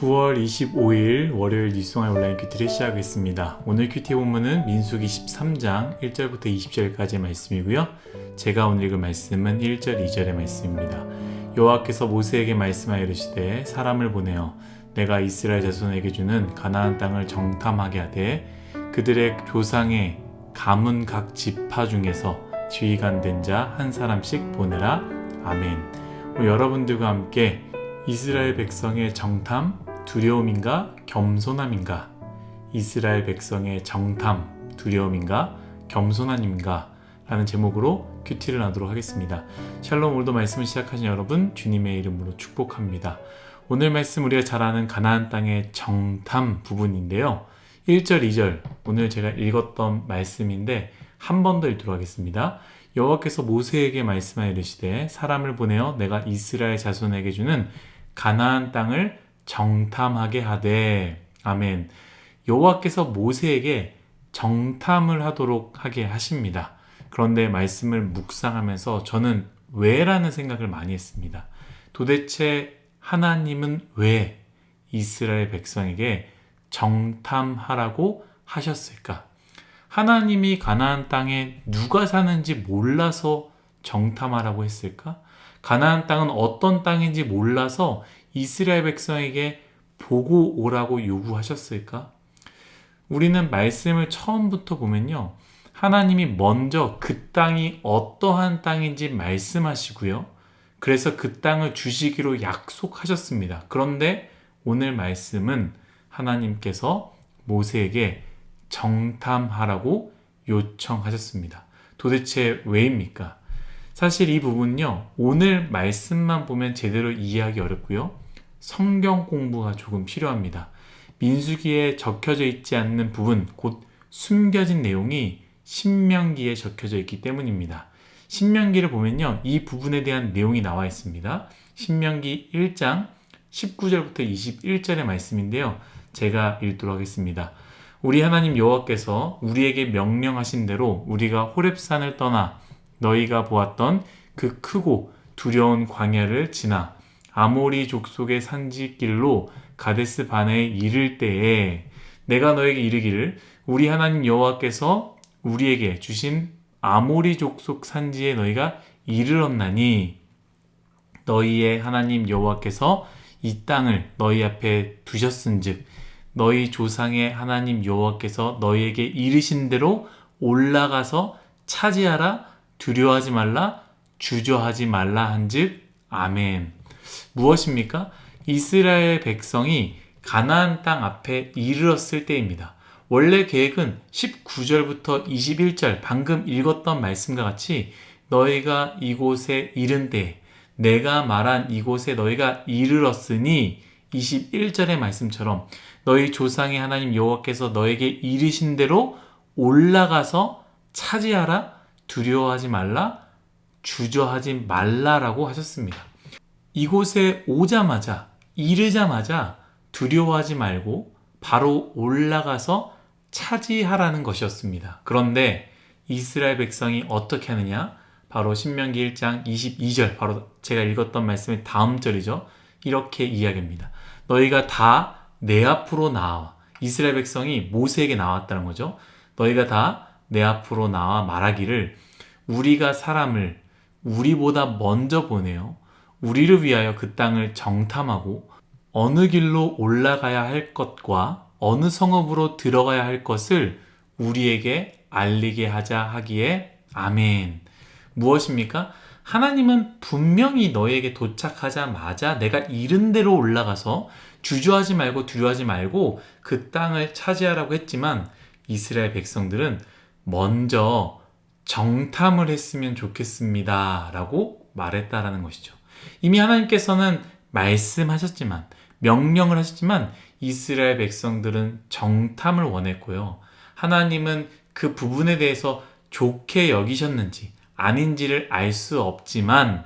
9월 25일 월요일 뉴스송의 온라인 큐티를 시작하겠습니다. 오늘 큐티 본문은 민수기 13장 1절부터 20절까지의 말씀이고요. 제가 오늘 읽은 말씀은 1절, 2절의 말씀입니다. 여호와께서 모세에게 말씀하여 이르시되 사람을 보내어 내가 이스라엘 자손에게 주는 가나안 땅을 정탐하게 하되 그들의 조상의 가문 각 지파 중에서 지휘관 된 자 한 사람씩 보내라. 아멘. 뭐 여러분들과 함께 이스라엘 백성의 정탐, 두려움인가, 겸손함인가? 이스라엘 백성의 정탐, 두려움인가, 겸손함인가? 라는 제목으로 큐티를 나도록 하겠습니다. 샬롬 오늘도 말씀을 시작하신 여러분 주님의 이름으로 축복합니다. 오늘 말씀 우리가 잘 아는 가나안 땅의 정탐 부분인데요. 1절, 2절 오늘 제가 읽었던 말씀인데 한 번 더 읽도록 하겠습니다. 여호와께서 모세에게 말씀하여 이르시되 사람을 보내어 내가 이스라엘 자손에게 주는 가나안 땅을 정탐하게 하되 아멘. 여호와께서 모세에게 정탐을 하도록 하게 하십니다. 그런데 말씀을 묵상하면서 저는 왜라는 생각을 많이 했습니다. 도대체 하나님은 왜 이스라엘 백성에게 정탐하라고 하셨을까? 하나님이 가나안 땅에 누가 사는지 몰라서 정탐하라고 했을까? 가나안 땅은 어떤 땅인지 몰라서 이스라엘 백성에게 보고 오라고 요구하셨을까? 우리는 말씀을 처음부터 보면요. 하나님이 먼저 그 땅이 어떠한 땅인지 말씀하시고요. 그래서 그 땅을 주시기로 약속하셨습니다. 그런데 오늘 말씀은 하나님께서 모세에게 정탐하라고 요청하셨습니다. 도대체 왜입니까? 사실 이 부분요, 오늘 말씀만 보면 제대로 이해하기 어렵고요. 성경 공부가 조금 필요합니다. 민수기에 적혀져 있지 않는 부분, 곧 숨겨진 내용이 신명기에 적혀져 있기 때문입니다. 신명기를 보면요, 이 부분에 대한 내용이 나와 있습니다. 신명기 1장 19절부터 21절의 말씀인데요. 제가 읽도록 하겠습니다. 우리 하나님 여호와께서 우리에게 명령하신 대로 우리가 호렙산을 떠나 너희가 보았던 그 크고 두려운 광야를 지나 아모리 족속의 산지길로 가데스 반에 이를 때에 내가 너에게 이르기를 우리 하나님 여호와께서 우리에게 주신 아모리 족속 산지에 너희가 이르렀나니 너희의 하나님 여호와께서 이 땅을 너희 앞에 두셨은즉 너희 조상의 하나님 여호와께서 너희에게 이르신 대로 올라가서 차지하라 두려워하지 말라 주저하지 말라 한즉 아멘. 무엇입니까? 이스라엘 백성이 가나안 땅 앞에 이르렀을 때입니다. 원래 계획은 19절부터 21절 방금 읽었던 말씀과 같이 너희가 이곳에 이른 때 내가 말한 이곳에 너희가 이르렀으니 21절의 말씀처럼 너희 조상의 하나님 여호와께서 너에게 이르신 대로 올라가서 차지하라 두려워하지 말라 주저하지 말라라고 하셨습니다. 이곳에 오자마자 이르자마자 두려워하지 말고 바로 올라가서 차지하라는 것이었습니다. 그런데 이스라엘 백성이 어떻게 하느냐? 바로 신명기 1장 22절, 바로 제가 읽었던 말씀의 다음 절이죠. 이렇게 이야기합니다. 너희가 다 내 앞으로 나와. 이스라엘 백성이 모세에게 나왔다는 거죠. 너희가 다 내 앞으로 나와 말하기를 우리가 사람을 우리보다 먼저 보내요. 우리를 위하여 그 땅을 정탐하고 어느 길로 올라가야 할 것과 어느 성읍으로 들어가야 할 것을 우리에게 알리게 하자 하기에 아멘. 무엇입니까? 하나님은 분명히 너에게 도착하자마자 내가 이른 대로 올라가서 주저하지 말고 두려워하지 말고 그 땅을 차지하라고 했지만 이스라엘 백성들은 먼저 정탐을 했으면 좋겠습니다. 라고 말했다라는 것이죠. 이미 하나님께서는 말씀하셨지만, 명령을 하셨지만, 이스라엘 백성들은 정탐을 원했고요. 하나님은 그 부분에 대해서 좋게 여기셨는지, 아닌지를 알 수 없지만,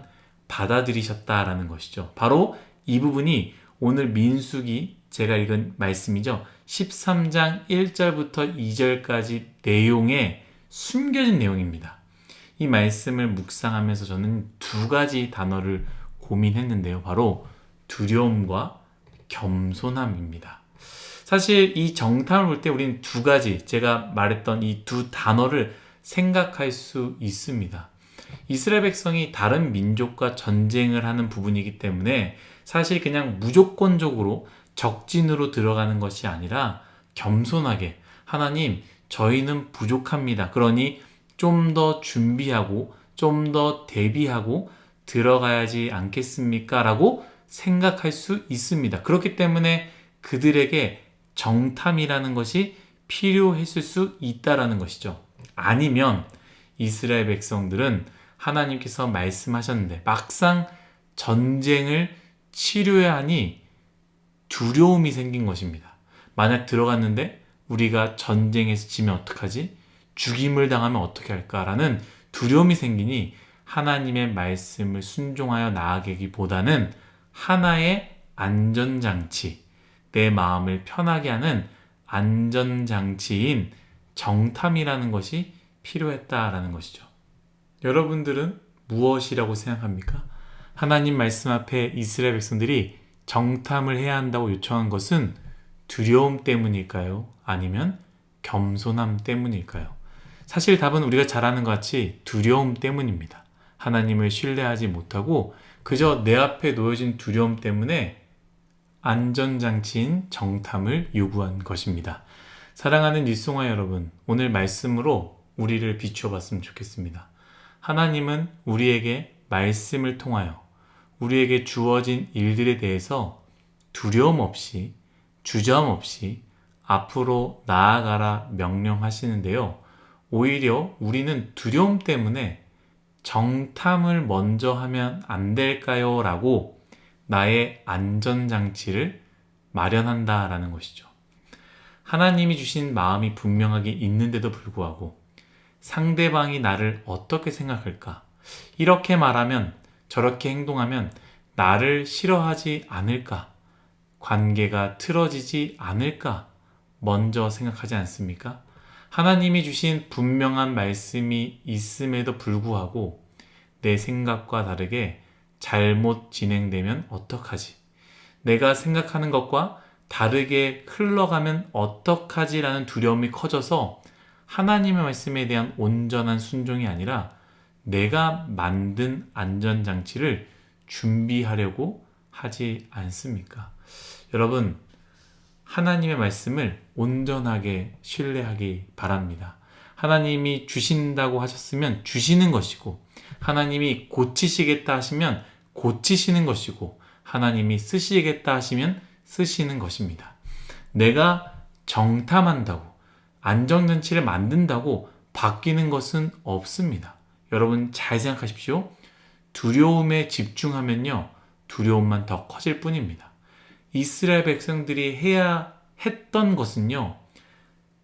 받아들이셨다라는 것이죠. 바로 이 부분이 오늘 민숙이 제가 읽은 말씀이죠. 13장 1절부터 2절까지 내용에 숨겨진 내용입니다. 이 말씀을 묵상하면서 저는 두 가지 단어를 고민했는데요. 바로 두려움과 겸손함입니다. 사실 이 정탐을 볼 때 우리는 두 가지 제가 말했던 이 두 단어를 생각할 수 있습니다. 이스라엘 백성이 다른 민족과 전쟁을 하는 부분이기 때문에 사실 그냥 무조건적으로 적진으로 들어가는 것이 아니라 겸손하게 하나님 저희는 부족합니다. 그러니 좀 더 준비하고 좀 더 대비하고 들어가야지 않겠습니까? 라고 생각할 수 있습니다. 그렇기 때문에 그들에게 정탐이라는 것이 필요했을 수 있다라는 것이죠. 아니면 이스라엘 백성들은 하나님께서 말씀하셨는데 막상 전쟁을 치료해야 하니 두려움이 생긴 것입니다. 만약 들어갔는데 우리가 전쟁에서 지면 어떡하지? 죽임을 당하면 어떻게 할까라는 두려움이 생기니 하나님의 말씀을 순종하여 나아가기보다는 하나의 안전장치, 내 마음을 편하게 하는 안전장치인 정탐이라는 것이 필요했다라는 것이죠. 여러분들은 무엇이라고 생각합니까? 하나님 말씀 앞에 이스라엘 백성들이 정탐을 해야 한다고 요청한 것은 두려움 때문일까요? 아니면 겸손함 때문일까요? 사실 답은 우리가 잘 아는 것 같이 두려움 때문입니다. 하나님을 신뢰하지 못하고 그저 내 앞에 놓여진 두려움 때문에 안전장치인 정탐을 요구한 것입니다. 사랑하는 일송아 여러분, 오늘 말씀으로 우리를 비추어 봤으면 좋겠습니다. 하나님은 우리에게 말씀을 통하여 우리에게 주어진 일들에 대해서 두려움 없이 주저함 없이 앞으로 나아가라 명령하시는데요. 오히려 우리는 두려움 때문에 정탐을 먼저 하면 안 될까요? 라고 나의 안전장치를 마련한다 라는 것이죠. 하나님이 주신 마음이 분명하게 있는데도 불구하고 상대방이 나를 어떻게 생각할까? 이렇게 말하면 저렇게 행동하면 나를 싫어하지 않을까? 관계가 틀어지지 않을까? 먼저 생각하지 않습니까? 하나님이 주신 분명한 말씀이 있음에도 불구하고 내 생각과 다르게 잘못 진행되면 어떡하지? 내가 생각하는 것과 다르게 흘러가면 어떡하지라는 두려움이 커져서 하나님의 말씀에 대한 온전한 순종이 아니라 내가 만든 안전장치를 준비하려고 하지 않습니까? 여러분, 하나님의 말씀을 온전하게 신뢰하기 바랍니다. 하나님이 주신다고 하셨으면 주시는 것이고, 하나님이 고치시겠다 하시면 고치시는 것이고, 하나님이 쓰시겠다 하시면 쓰시는 것입니다. 내가 정탐한다고, 안정장치를 만든다고 바뀌는 것은 없습니다. 여러분 잘 생각하십시오. 두려움에 집중하면요, 두려움만 더 커질 뿐입니다. 이스라엘 백성들이 해야 했던 것은요,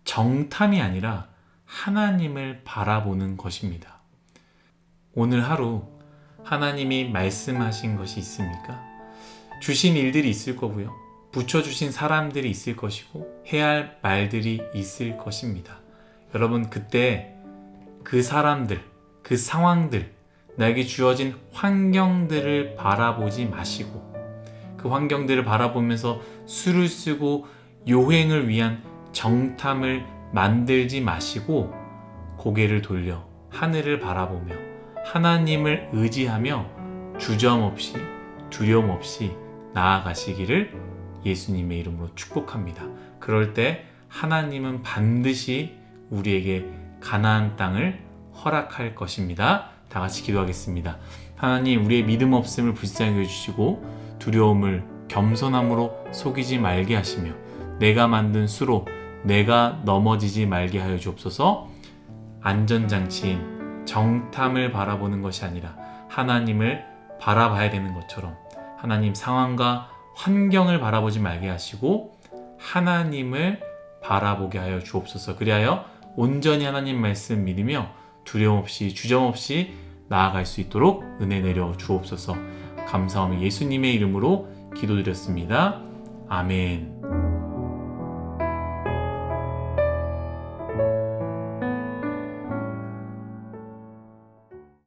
정탐이 아니라 하나님을 바라보는 것입니다. 오늘 하루 하나님이 말씀하신 것이 있습니까? 주신 일들이 있을 거고요. 붙여주신 사람들이 있을 것이고, 해야 할 말들이 있을 것입니다. 여러분, 그때 그 사람들, 그 상황들, 나에게 주어진 환경들을 바라보지 마시고, 그 환경들을 바라보면서 수를 쓰고 요행을 위한 정탐을 만들지 마시고 고개를 돌려 하늘을 바라보며 하나님을 의지하며 주점 없이 두려움 없이 나아가시기를 예수님의 이름으로 축복합니다. 그럴 때 하나님은 반드시 우리에게 가나안 땅을 허락할 것입니다. 다 같이 기도하겠습니다. 하나님 우리의 믿음 없음을 불쌍히 여주시고 두려움을 겸손함으로 속이지 말게 하시며 내가 만든 수로 내가 넘어지지 말게 하여 주옵소서. 안전장치인 정탐을 바라보는 것이 아니라 하나님을 바라봐야 되는 것처럼 하나님 상황과 환경을 바라보지 말게 하시고 하나님을 바라보게 하여 주옵소서. 그리하여 온전히 하나님 말씀 믿으며 두려움 없이 주점 없이 나아갈 수 있도록 은혜 내려 주옵소서 감사하며 예수님의 이름으로 기도드렸습니다. 아멘.